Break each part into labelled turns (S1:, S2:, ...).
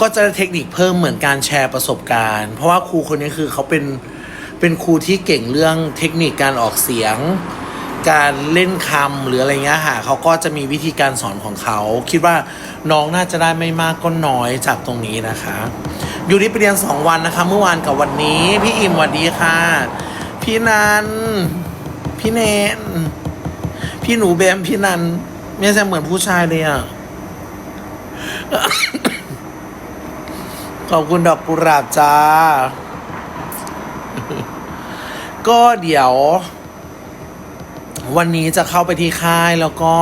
S1: ก็จะเทคนิคเพิ่มเหมือนการแชร์ประสบการณ์ เพราะว่าครูคนนี้คือเขาเป็นเป็นครูที่เก่งเรื่องเทคนิคการออกเสียง การเล่นคำหรืออะไรเงี้ยค่ะเขาก็จะมีวิธีการสอนของเขา คิดว่าน้องน่าจะได้ไม่มากก็น้อยจากตรงนี้นะคะอยู่ที่ไปเรียนสองวันนะคะ เมื่อวานกับวันนี้ พี่อิมสวัสดีค่ะ พี่นันพี่เนนพี่หนูแบมพี่นันไม่ใช่เหมือนผู้ชายเลยอะ ขอบคุณดอกกุหลาบจ้า ก็เดี๋ยว วันนี้จะเข้าไปที่ค่ายแล้วก็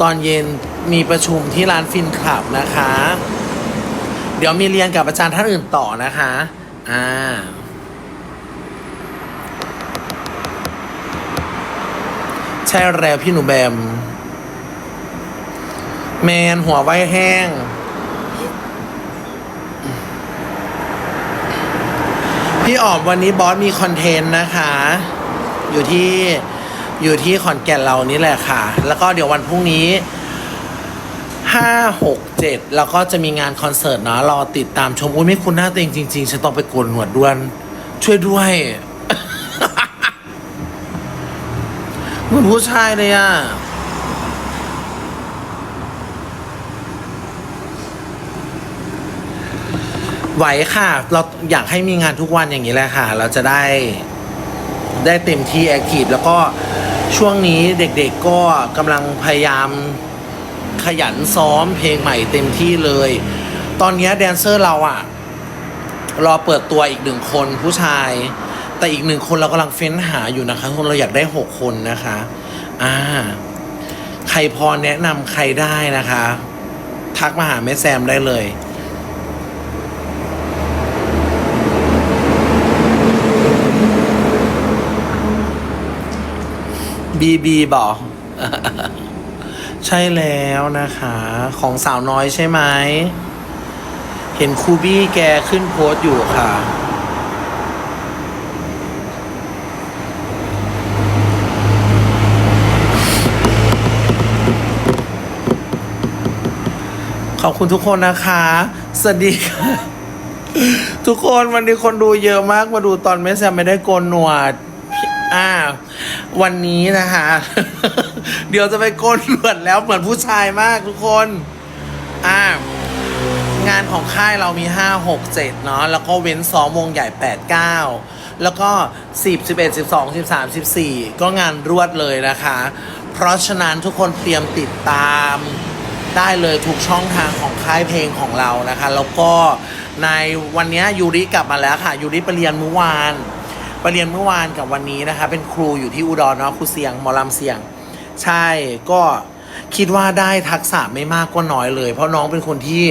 S1: ตอนเย็นมีประชุมที่ร้านฟินคลับนะคะ เดี๋ยวมีเรียนกับอาจารย์ท่านอื่นต่อนะคะ อ่าใช่แล้วพี่หนูแบม แมนหัวไว้แห้ง พี่ออมวันนี้บอสมีคอนเทนต์นะคะ อยู่ที่อยู่ที่ขอนแก่นเรานี่แหละค่ะ แล้วก็เดี๋ยววันพรุ่งนี้ห้าหกเจ็ดแล้วก็จะมีงานคอนเสิร์ตเนาะรอติดตามชมอุ้ยไม่คุ้นหน้าตัวเองจริง ๆ ฉันต้องไปโกนหนวดด้วน ช่วยด้วย เหมือนผู้ชายเลยอะ ไหวค่ะ เราอยากให้มีงานทุกวันอย่างนี้แหละค่ะ เราจะได้ได้เต็มที่แอคทีฟแล้วก็ช่วงนี้เด็กๆก็กำลังพยายามขยันซ้อมเพลงใหม่เต็มที่เลย ตอนนี้แดนเซอร์เราอะรอเปิดตัวอีกหนึ่งคนผู้ชาย แต่อีกหนึ่งคนเรากำลังเฟ้นหาอยู่นะคะคนเราอยากได้หกคนนะคะ อ่า ใครพอแนะนำใครได้นะคะ ทักมาหาแม่แซมได้เลย บีบีบอกใช่แล้วนะคะ ของสาวน้อยใช่ไหม เห็นครูบี้แกขึ้นโพสต์อยู่ค่ะขอบคุณทุกคนนะคะ สวัสดีค่ะ ทุกคนวันนี้คนดูเยอะมากมาดูตอนแม่แซมไม่ได้โกนหนวด อ่า วันนี้นะคะเดี๋ยวจะไปโกนหนวดแล้วเหมือนผู้ชายมากทุกคน อ่างานของค่ายเรามี 5 6 7 เนาะแล้วก็เว้นซ้อมวงใหญ่ 8 9 แล้วก็ 10 11 12 13 14 ก็งานรวดเลยนะคะ เพราะฉะนั้นทุกคนเตรียมติดตามได้เลยทุกช่องทางของค่ายเพลงของเรานะคะ แล้วก็ในวันนี้ยูริกลับมาแล้วค่ะยูริไปเรียนเมื่อวาน ไปเรียนเมื่อวานกับวันนี้นะคะ เป็นครูอยู่ที่อุดรเนาะครูเสียงหมอลำเสียง ใช่ก็คิดว่าได้ทักษะไม่มากก็น้อยเลย เพราะน้องเป็นคนที่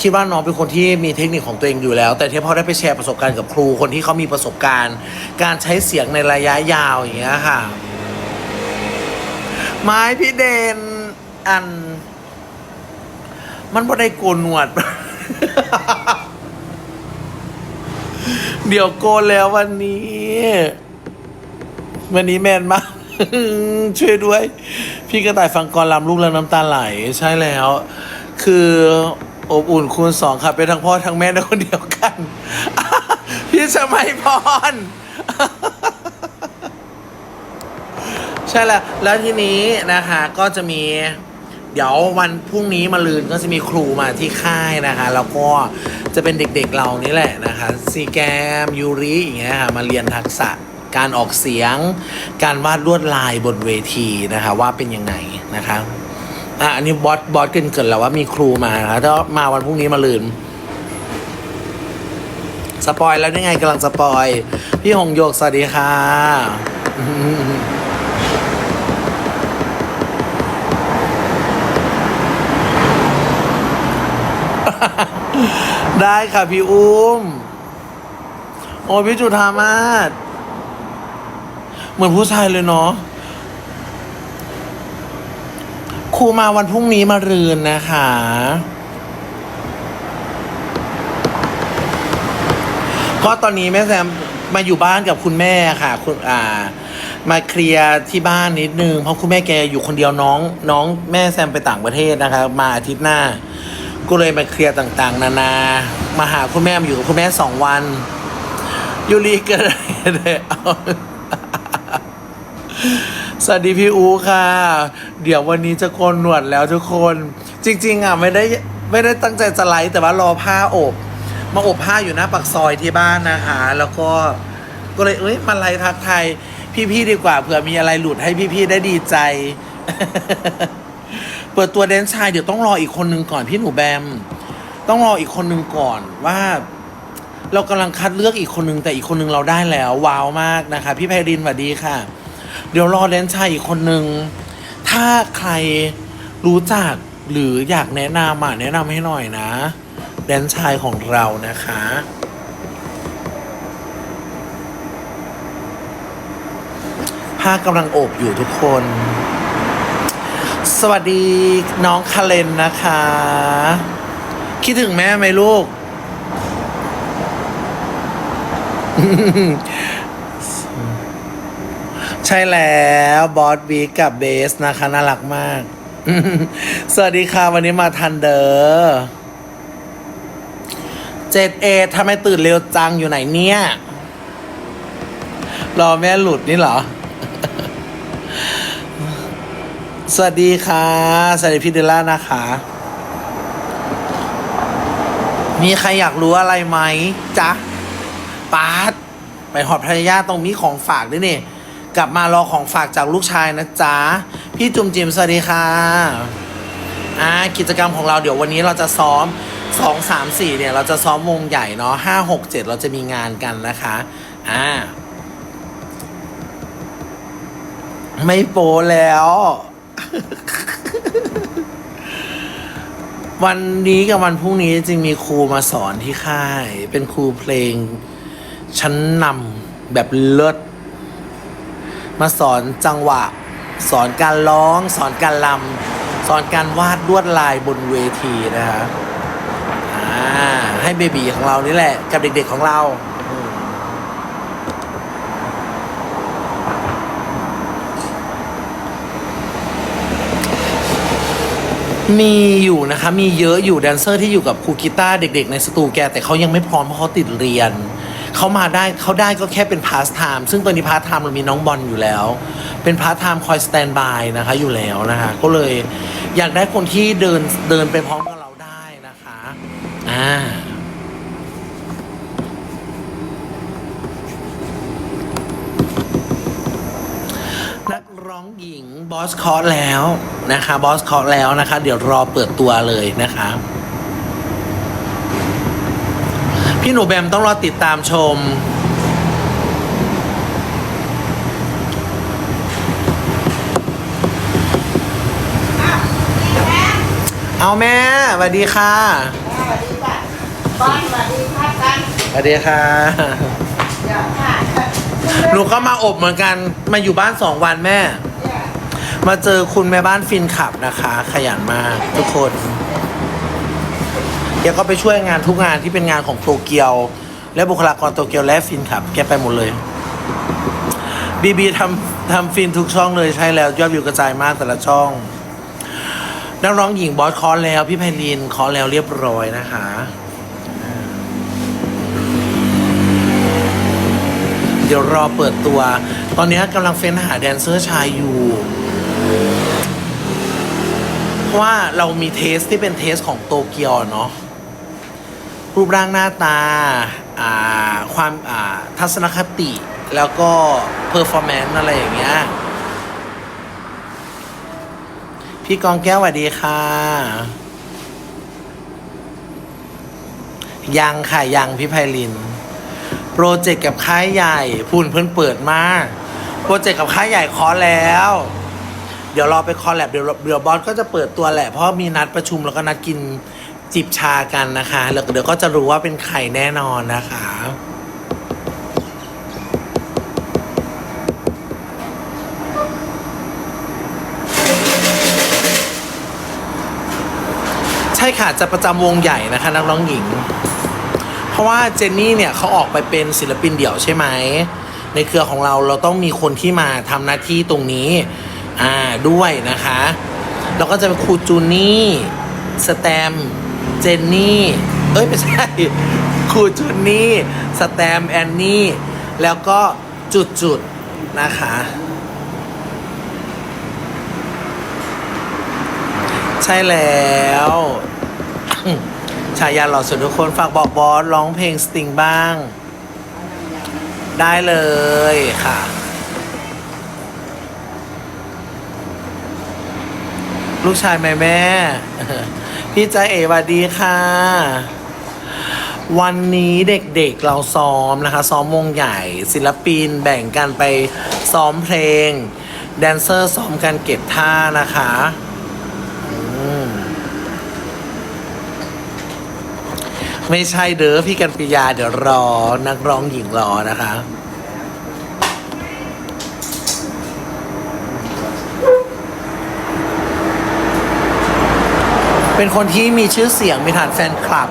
S1: คิดว่าน้องเป็นคนที่มีเทคนิคของตัวเองอยู่แล้ว แต่ที่พอได้ไปแชร์ประสบการณ์กับครูคนที่เขามีประสบการณ์ การใช้เสียงในระยะยาวอย่างเงี้ยค่ะ ไม้พี่เดนอัน มันบ่ได้โกนหนวด เดี๋ยวโกนแล้ววันนี้ วันนี้แมนมาก ช่วยด้วย พี่กระต่ายฟังกรลำลูกแล้วน้ำตาไหล ใช่แล้ว คืออบอุ่นคูณสองค่ะเป็นทั้งพ่อทั้งแม่ในคนเดียวกัน พี่สมัยพรใช่แล้ว แล้วทีนี้นะคะก็จะมี เดี๋ยววันพรุ่งนี้มาลืนก็จะมีครูมาที่ค่ายนะคะ แล้วก็จะเป็นเด็กๆเรานี่แหละนะคะซีแกมยูริอย่างเงี้ยค่ะมาเรียนทักษะการออกเสียง การวาดลวดลายบนเวทีนะคะว่าเป็นยังไงนะคะอะอันนี้บอสบอสเกินเกินแล้วว่ามีครูมาแล้วถ้ามาวันพรุ่งนี้มาลืนสปอยแล้วนี่ไงกำลังสปอย พี่หงโยกสวัสดีค่ะ ได้ค่ะพี่อุ้ม โอ้พี่จุธามาศเหมือนผู้ชายเลยเนาะครูมาวันพรุ่งนี้มารืนนะคะ ก็ตอนนี้แม่แซมมาอยู่บ้านกับคุณแม่ค่ะ คุณอ่า มาเคลียร์ที่บ้านนิดนึง เพราะคุณแม่แกอยู่คนเดียวน้อง น้องแม่แซมไปต่างประเทศนะคะ มาอาทิตย์หน้า ก็เลยมาเคลียร์ต่างๆ นานา มาหาคุณแม่มาอยู่กับคุณแม่สองวัน ยูรีก็เลยเอาสวัสดีพี่อูค่ะ เดี๋ยววันนี้จะโกนหนวดแล้วทุกคน จริง ๆ อะ ไม่ได้ไม่ได้ตั้งใจจะไลฟ์แต่ว่ารอผ้าอบ มาอบผ้าอยู่หน้าปากซอยที่บ้านนะคะแล้วก็ก็เลยเอ้ยมาไลฟ์ทักทายพี่ ๆ ดีกว่าเผื่อมีอะไรหลุดให้พี่ ๆ ได้ดีใจ เปิดตัวแดนซ์ชายเดี๋ยวต้องรออีกคนนึงก่อนพี่หนูแบม ต้องรออีกคนนึงก่อนว่า เรากำลังคัดเลือกอีกคนนึงแต่อีกคนนึงเราได้แล้วว้าวมากนะคะ พี่ไพรินสวัสดีค่ะ เดี๋ยวรอแดนซ์ชายอีกคนนึง ถ้าใครรู้จักหรืออยากแนะนำอะแนะนำให้หน่อยนะ แดนซ์ชายของเรานะคะผ้ากำลังโอบอยู่ทุกคน สวัสดีน้องคาเลนนะคะ คิดถึงแม่ไหมลูก ใช่แล้วบอสบีกับเบสนะคะ น่ารักมาก สวัสดีค่ะ วันนี้มาทันเดอร์เจ็ดเอทำไมตื่นเร็วจังอยู่ไหนเนี่ย รอแม่หลุดนี่เหรอ สวัสดีค่ะสวัสดีพี่เดล่านะคะ มีใครอยากรู้อะไรไหมจ๊ะปาร์ตไปหอดภรรยาตรงนี้ของฝากด้วยนี่กลับมารอของฝากจากลูกชายนะจ๊ะ พี่จุมจิมสวัสดีค่ะอ่ากิจกรรมของเราเดี๋ยววันนี้เราจะซ้อมสองสามสี่เนี่ย เราจะซ้อมวงใหญ่เนาะห้าหกเจ็ดเราจะมีงานกันนะคะอ่าไม่โปแล้ว วันนี้กับวันพรุ่งนี้จริงมีครูมาสอนที่ค่าย เป็นครูเพลงชั้นนำแบบเลิศมาสอนจังหวะ สอนการร้อง สอนการลำสอนการวาดลวดลายบนเวทีนะคะให้เบบีของเรานี่แหละ กับเด็กๆของเรา มีอยู่นะคะ มีเยอะอยู่แดนเซอร์ที่อยู่กับครูกีตาร์เด็กๆ ในสตูแก แต่เขายังไม่พร้อมเพราะเขาติดเรียน เขามาได้เขาได้ก็แค่เป็นพาสไทม์ซึ่งตอนนี้พาสไทม์เรามีน้องบอลอยู่แล้ว เป็นพาสไทม์คอยสแตนบายนะคะอยู่แล้วนะคะก็เลยอยากได้คนที่เดินเดินไปพร้อมกับเราได้นะคะอ่า นักร้องหญิง บอสคอร์แล้วนะคะบอสคอร์แล้วนะคะ เดี๋ยวรอเปิดตัวเลยนะคะ พี่หนูแบมต้องรอติดตามชม เอาแม่สวัสดีค่ะ
S2: สวัสดีค่ะบ้านสวัสดีค่ะกัน
S1: สวัสดีค่ะ
S2: เดี๋ยวค่ะ
S1: หนูก็มาอบเหมือนกันมาอยู่บ้านสองวันแม่
S2: เนี่ย
S1: มาเจอคุณแม่บ้านฟินขับนะคะ ขยันมากทุกคนแกก็ไปช่วยงานทุกงานที่เป็นงานของโตเกียว และบุคลากรโตเกียวและฟินขับ แกไปหมดเลยบีบีทำทำฟินทุกช่องเลยใช่แล้วยอดวิวกระจายมากแต่ละช่องนักร้องหญิงบอสคอร์แล้ว พี่ไพลินคอร์แล้วเรียบร้อยนะคะเดี๋ยวรอเปิดตัว ตอนนี้กำลังเฟ้นหาแดนเซอร์ชายอยู่ ว่าเรามีเทสที่เป็นเทสของโตเกียวเนาะรูปร่างหน้าตาความทัศนคติ แล้วก็เพอร์ฟอร์แมนซ์อะไรอย่างเงี้ยพี่กองแก้วสวัสดีค่ะ ยังค่ะยังพี่ไพลิน โปรเจกต์กับค่ายใหญ่พูนเพิ่นเปิดมาก โปรเจกต์กับค่ายใหญ่ขอแล้ว เดี๋ยวรอไปคอลแลบเดี๋ยวเดี๋ยวบอสก็จะเปิดตัวแหละ เพราะมีนัดประชุมแล้วก็นัดกินจิบชากันนะคะ แล้วเดี๋ยวก็จะรู้ว่าเป็นใครแน่นอนนะคะใช่ค่ะจะประจำวงใหญ่นะคะนักร้องหญิง เพราะว่าเจนนี่เนี่ยเขาออกไปเป็นศิลปินเดี่ยวใช่ไหม ในเครือของเราเราต้องมีคนที่มาทำหน้าที่ตรงนี้ อ่าด้วยนะคะ แล้วก็จะเป็นครูจูนี่สแตมเจนนี่ เอ้ย ไม่ใช่ครูจุนนี่สแตมแอนนี่ แล้วก็จุดจุดนะคะ ใช่แล้วชายาหล่อสุดทุกคนฝากบอกบอสร้องเพลงสติงบ้าง ได้เลยค่ะ ลูกชายแม่แม่ พี่ใจาเอหวัสดีค่ะ วันนี้เด็กๆเราซ้อมนะคะ ซ้อมวงใหญ่ ศิลปินแบ่งกันไปซ้อมเพลง แดนเซอร์ซ้อมกันเก็บท่านะคะไม่ใช่เด้อพี่กันปิยาเดี๋ยวรอนักร้องหญิงรอนะคะ เป็นคนที่มีชื่อเสียงมีฐานแฟนคลับ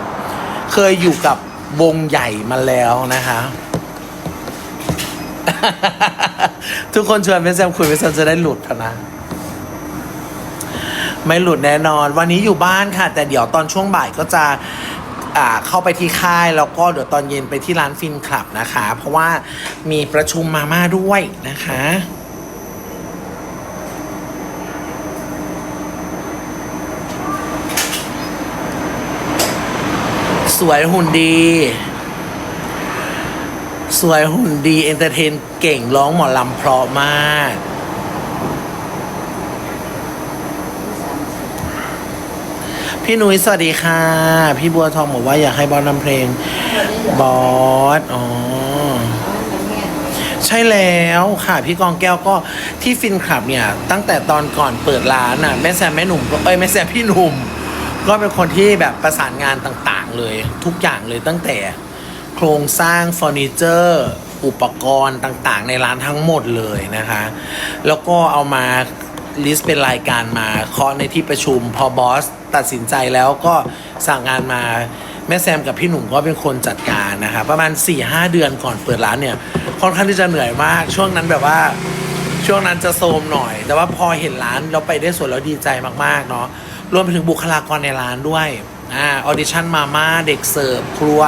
S1: เคยอยู่กับวงใหญ่มาแล้วนะคะ ทุกคนชวนเป็นแซมคุยเป็นแซมจะได้หลุดนะไม่หลุดแน่นอน วันนี้อยู่บ้านค่ะ แต่เดี๋ยวตอนช่วงบ่ายก็จะเข้าไปที่ค่าย แล้วก็เดี๋ยวตอนเย็นไปที่ร้านฟินคลับนะคะ เพราะว่ามีประชุมมาม่าด้วยนะคะ สวยหุ่นดี สวยหุ่นดี เอนเตอร์เทนเก่งร้องหมอลำเพราะมาก พี่นุ้ยสวัสดีค่ะ พี่บัวทองบอกว่าอยากให้บอสนำเพลง บอส อ๋อ ใช่แล้วค่ะ พี่กองแก้วก็ที่ฟินคลับเนี่ย ตั้งแต่ตอนก่อนเปิดร้านน่ะ แม่แซมแม่หนุ่ม เอ้ย แม่แซมพี่หนุ่ม ก็เป็นคนที่แบบประสานงานต่างๆเลยทุกอย่างเลยตั้งแต่โครงสร้างเฟอร์นิเจอร์อุปกรณ์ต่างๆ ในร้านทั้งหมดเลยนะคะ แล้วก็เอามาลิสต์เป็นรายการมาเคาะในที่ประชุม พอบอสตัดสินใจแล้วก็สั่งงานมาแม่แซมกับพี่หนุ่มก็เป็นคนจัดการนะคะประมาณ 4-5 เดือนก่อนเปิดร้านเนี่ยค่อนข้างที่จะเหนื่อยมาก ช่วงนั้นแบบว่าช่วงนั้นจะโซมหน่อย แต่ว่าพอเห็นร้านเราไปได้สวยแล้วดีใจมากๆเนาะ รวมไปถึงบุคลากรในร้านด้วยอ่าออดิชั่นมาม่าเด็กเสิร์ฟครัว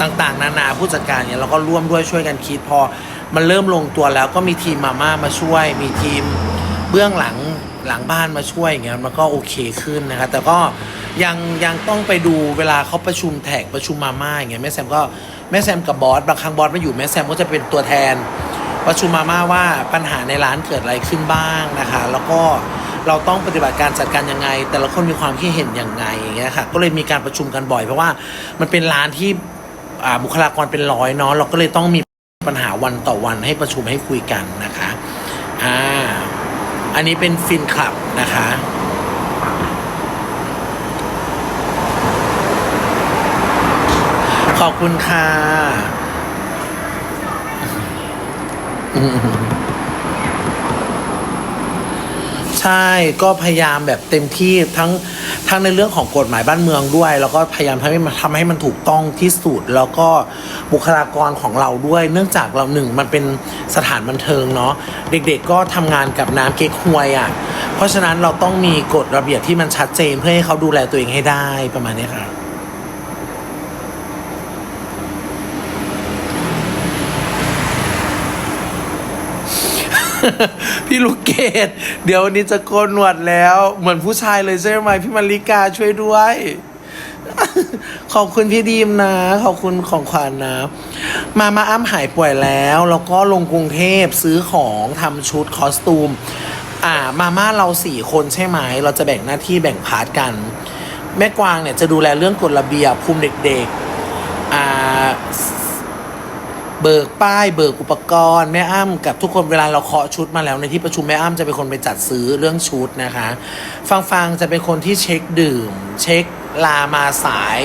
S1: ต่างๆ นานาผู้จัดการเนี่ยเราก็ร่วมด้วยช่วยกันคิดพอ มันเริ่มลงตัวแล้วก็มีทีมมาม่ามาช่วย มีทีมเบื้องหลังหลังบ้านมาช่วยอย่างเงี้ยมันก็โอเคขึ้นนะครับแต่ก็ยังยังต้องไปดูเวลาเขาประชุมแท็กประชุมมาม่าอย่างเงี้ยแม่แซมก็แม่แซมกับบอสบางครั้งบอสไม่อยู่แม่แซมก็จะเป็นตัวแทน ประชุมมาม่าว่าปัญหาในร้านเกิดอะไรขึ้นบ้างนะคะ แล้วก็ เราต้องปฏิบัติการจัดการยังไง แต่ละคนมีความคิดเห็นยังไงอย่างเงี้ยค่ะก็เลยมีการประชุมกันบ่อยเพราะว่ามันเป็นร้านที่อ่าบุคลากรเป็นร้อยเนาะเราก็เลยต้องมีปัญหาวันต่อวันให้ประชุมให้คุยกันนะคะอ่าอันนี้เป็นฟินคลับนะคะขอบคุณค่ะ ใช่ก็พยายามแบบเต็มที่ทั้งทั้งในเรื่องของกฎหมายบ้านเมืองด้วย แล้วก็พยายามทำให้มันทำให้มันถูกต้องที่สุดแล้วก็บุคลากรของเราด้วย เนื่องจากเราหนึ่งมันเป็นสถานบันเทิงเนาะเด็กๆก็ทำงานกับน้ำเก๊กฮวยอะ่ะเพราะฉะนั้นเราต้องมีกฎระเบียบที่มันชัดเจนเพื่อให้เขาดูแลตัวเองให้ได้ประมาณนี้ค่ะ พี่ลูกเกดเดี๋ยววันนี้จะโกนหนวดแล้ว เหมือนผู้ชายเลยใช่ไหมพี่มาริกาช่วยด้วย ขอบคุณพี่ดีมนะ ขอบคุณของขวัญนะมามาอ้ำหายป่วยแล้ว แล้วก็ลงกรุงเทพซื้อของทำชุดคอสตูม อ่า มาม่าเราสี่คนใช่ไหม เราจะแบ่งหน้าที่แบ่งพาร์ทกัน แม่กวางเนี่ยจะดูแลเรื่องกฎระเบียบคุมเด็ก ๆ อ่า เบิกป้าย เบิกอุปกรณ์แม่อ้ำกับทุกคนเวลาเราเคาะชุดมาแล้วในที่ประชุมแม่อ้ำจะเป็นคนไปจัดซื้อเรื่องชุดนะคะ ฟังฟังจะเป็นคนที่เช็คดื่ม เช็คลามาสาย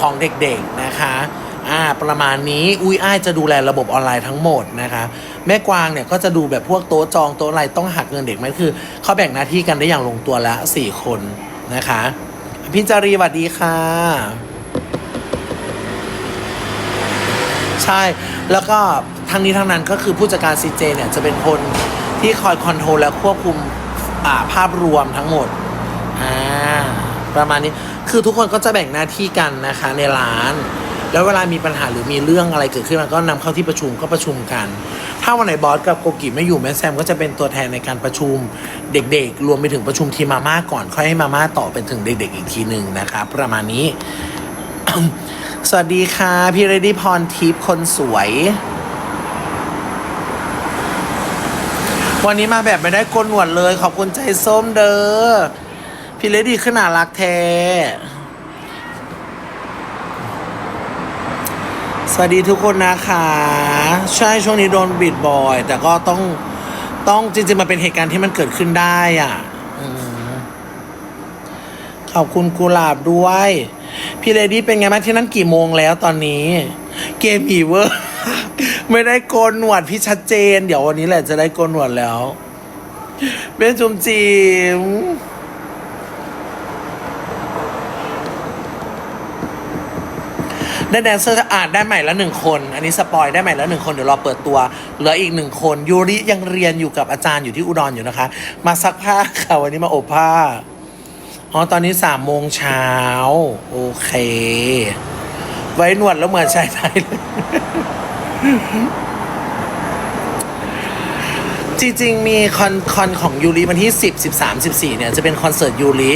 S1: ของเด็กๆนะคะอ่าประมาณนี้อุ้ยอ้ายจะดูแลระบบออนไลน์ทั้งหมดนะคะ แม่กวางเนี่ยก็จะดูแบบพวกโต๊ะจองโต๊ะอะไรต้องหักเงินเด็กไหมคือเขาแบ่งหน้าที่กันได้อย่างลงตัวล้วสี่คนนะคะพี่จารีสวัสดีค่ะ ใช่ แล้วก็ทั้งนี้ทั้งนั้นก็คือผู้จัดการซีเจเนี่ยจะเป็นคนที่คอยคอนโทรลและควบคุมาภาพรวมทั้งหมดอ่าประมาณนี้คือทุกคนก็จะแบ่งหน้าที่กันนะคะในร้าน แล้วเวลามีปัญหาหรือมีเรื่องอะไรเกิดขึ้นมันก็นำเข้าที่ประชุมก็ประชุมกัน ถ้าวันไหนบอสกับโกกิไม่อยู่แม่แซมก็จะเป็นตัวแทนในการประชุมเด็กๆ รวมไปถึงประชุมทีมมาม่าก่อน ค่อยให้มาม่าต่อเป็นถึงเด็กๆอีกทีหนึ่งนะคะประมาณนี้ สวัสดีค่ะ พี่เรดี้พรทิพย์คนสวย วันนี้มาแบบไม่ได้โกนหนวดเลย ขอบคุณใจส้มเด้อพี่เลดี้ขึ้นน่ารักแท้สวัสดีทุกคนนะคะ ใช่ช่วงนี้โดนบิดบ่อย แต่ก็ต้องต้องจริงๆมันเป็นเหตุการณ์ที่มันเกิดขึ้นได้อะขอบคุณกุหลาบด้วย พี่เลดี้เป็นไงบ้างที่นั่นกี่โมงแล้วตอนนี้ เกมอีเวอร์ไม่ได้โกนหนวดพี่ชัดเจน เดี๋ยววันนี้แหละจะได้โกนหนวดแล้วเบนจุมจิมได้แดนเซอร์อาจได้ใหม่ละหนึ่งคน อันนี้สปอยได้ใหม่ละหนึ่งคนเดี๋ยวรอเปิดตัว เหลืออีกหนึ่งคนยูริยังเรียนอยู่กับอาจารย์อยู่ที่อุดรอยู่นะคะ มาซักผ้าค่ะวันนี้มาอบผ้า อ๋อ ตอนนี้สามโมงเช้า โอเค ไว้หนวดแล้วเหมือนชายไทยเลย จริง ๆ มีคอนคอนของยูริวันที่ 10 13 14 เนี่ย จะเป็นคอนเสิร์ตยูริ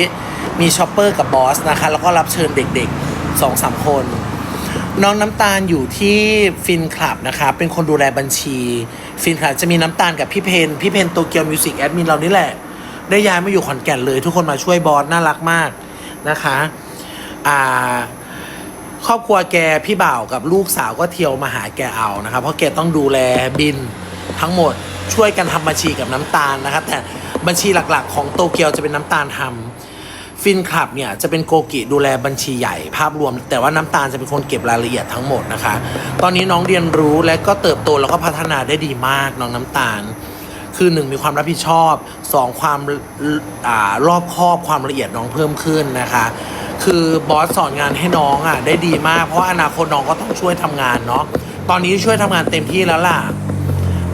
S1: มีชอปเปอร์กับบอสนะคะ แล้วก็รับเชิญเด็กๆ2-3คน น้องน้ำตาลอยู่ที่ฟินคลับนะคะ เป็นคนดูแลบัญชี ฟินคลับจะมีน้ำตาลกับพี่เพน พี่เพนโตเกียวมิวสิกแอดมินเรานี่แหละ ได้ย้ายมาอยู่ขอนแก่นเลย ทุกคนมาช่วยบอสน่ารักมากนะคะ อ่า ครอบครัวแกพี่บ่าวกับลูกสาวก็เที่ยวมาหาแกเอานะครับ เพราะแกต้องดูแลบินทั้งหมดช่วยกันทำบัญชีกับน้ำตาลนะครับ แต่บัญชีหลักๆ ของโตเกียวจะเป็นน้ำตาลทำฟินคลับเนี่ยจะเป็นโกกิดูแลบัญชีใหญ่ภาพรวม แต่ว่าน้ำตาลจะเป็นคนเก็บรายละเอียดทั้งหมดนะคะ ตอนนี้น้องเรียนรู้และก็เติบโตแล้วก็พัฒนาได้ดีมากน้องน้ำตาล คือหนึ่งมีความรับผิดชอบสองความอรอบคอบความละเอียดน้องเพิ่มขึ้นนะคะ คือบอสสอนงานให้น้องอะได้ดีมาก เพราะอนาคตน้องก็ต้องช่วยทำงานเนาะตอนนี้ช่วยทำงานเต็มที่แล้วล่ะ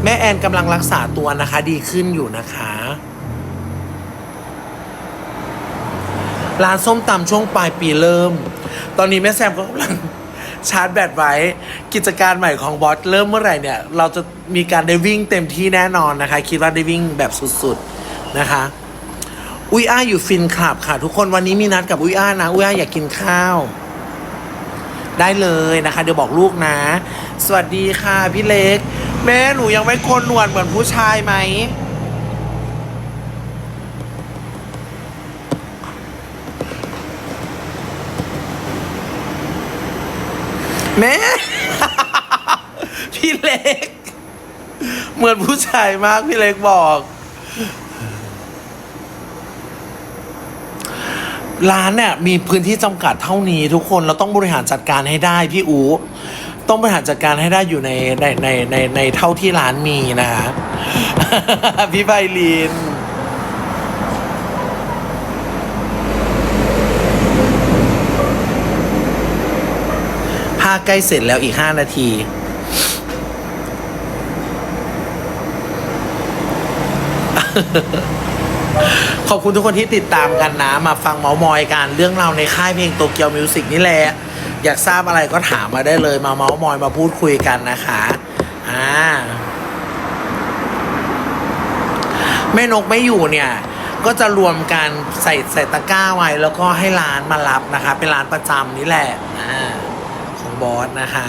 S1: แม่แอนกำลังรักษาตัวนะคะดีขึ้นอยู่นะคะร้านส้มตำช่วงปลายปีเริ่ม ตอนนี้แม่แซมก็กำลัง ชาร์จแบตไว้ กิจการใหม่ของบอสเริ่มเมื่อไหร่เนี่ย เราจะมีการได้วิ่งเต็มที่แน่นอนนะคะ คิดว่าได้วิ่งแบบสุดๆนะคะ อุ้ยอ้าอยู่ฟินคลับค่ะ ทุกคนวันนี้มีนัดกับอุ้ยอ้านะ อุ้ยอ้าอยากกินข้าว ได้เลยนะคะ เดี๋ยวบอกลูกนะ สวัสดีค่ะพี่เล็ก แม่หนูยังไม่โกนหนวดเหมือนผู้ชายไหม แม่ พี่เล็ก เหมือนผู้ชายมากพี่เล็กบอก ร้านเนี่ยมีพื้นที่จำกัดเท่านี้ทุกคนเราต้องบริหารจัดการให้ได้พี่อูต้องบริหารจัดการให้ได้อยู่ในในในในในเท่าที่ร้านมีนะคะพี่ไพลิน ผ้าใกล้เสร็จแล้วอีก 5 นาที ขอบคุณทุกคนที่ติดตามกันนะ มาฟังเมาส์มอยกัน เรื่องราวในค่ายเพลงโตเกียวมิวสิกนี่แหละ อยากทราบอะไรก็ถามมาได้เลยมาเมาส์มอยมาพูดคุยกันนะคะอ่าแม่นกไม่อยู่เนี่ยก็จะรวมกันใส่ใส่ตะกร้าไว้แล้วก็ให้ร้านมารับนะคะ เป็นร้านประจำนี่แหละอ่าของ บอสนะคะ